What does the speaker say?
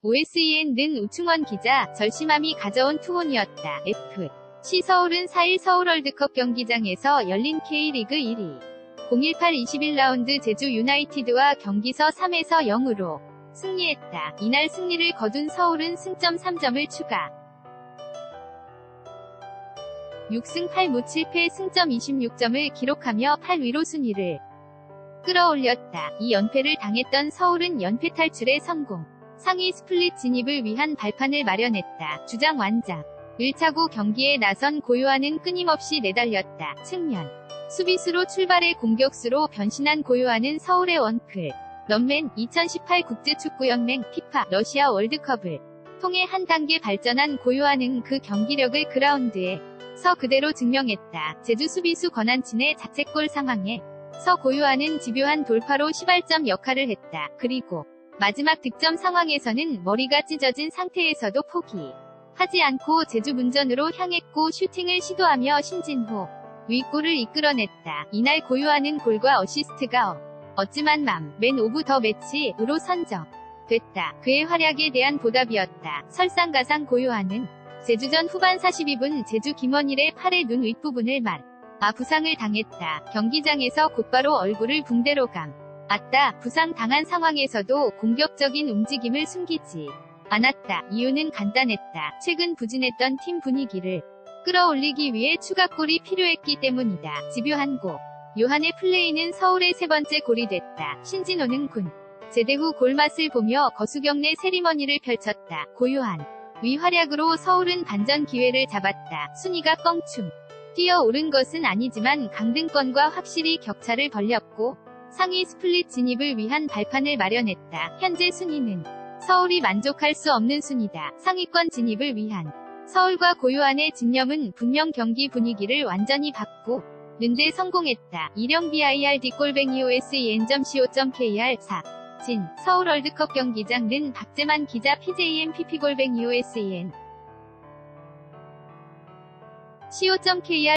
OSEN 는 우충원 기자, 절심함이 가져온 투혼이었다. F. 시 서울은 4일 서울월드컵 경기장에서 열린 K리그 1위. 018 21라운드 제주 유나이티드와 경기서 3에서 0으로 승리했다. 이날 승리를 거둔 서울은 승점 3점을 추가. 6승 8무 7패 승점 26점을 기록하며 8위로 순위를 끌어올렸다. 이 연패를 당했던 서울은 연패 탈출에 성공. 상위 스플릿 진입을 위한 발판을 마련했다. 주장 완장. 1차구 경기에 나선 고요한은 끊임없이 내달렸다. 측면. 수비수로 출발해 공격수로 변신한 고요한은 서울의 원클. 런맨 2018 국제축구연맹 피파 러시아 월드컵을 통해 한 단계 발전한 고요한은 그 경기력을 그라운드에 서 그대로 증명했다. 제주 수비수 권한친의 자책골 상황에 서 고요한은 집요한 돌파로 시발점 역할을 했다. 그리고 마지막 득점 상황에서는 머리가 찢어진 상태에서도 포기 하지 않고 제주 문전으로 향했고 슈팅을 시도하며 신진호 윗골을 이끌어냈다. 이날 고요한은 골과 어시스트가 어, 어찌만 맘, 맨 오브 더 매치으로 선정. 됐다. 그의 활약에 대한 보답이었다. 설상가상 고요한은 제주전 후반 42분 제주 김원일의 팔의 눈 윗부분을 만. 아 부상을 당했다. 경기장에서 곧바로 얼굴을 붕대로 감. 아따, 부상 당한 상황에서도 공격적인 움직임을 숨기지 않았다. 이유는 간단했다. 최근 부진했던 팀 분위기를 끌어올리기 위해 추가골이 필요했기 때문이다. 집요한 고. 요한의 플레이는 서울의 세 번째 골이 됐다. 신진호는 군. 제대 후 골맛을 보며 거수경내 세리머니를 펼쳤다. 고요한. 위 활약으로 서울은 반전 기회를 잡았다. 순위가 껑충. 뛰어오른 것은 아니지만 강등권과 확실히 격차를 벌렸고 상위 스플릿 진입을 위한 발판을 마련했다. 현재 순위는 서울이 만족할 수 없는 순위다. 상위권 진입을 위한 서울과 고요한의 집념은 분명 경기 분위기를 완전히 바꾸 는데 성공했다. 이령 BIRD 골뱅이 OSEN.co.kr 4. 진 서울 월드컵 경기장 는 박재만 기자 PJM PP 골뱅이 OSEN co.kr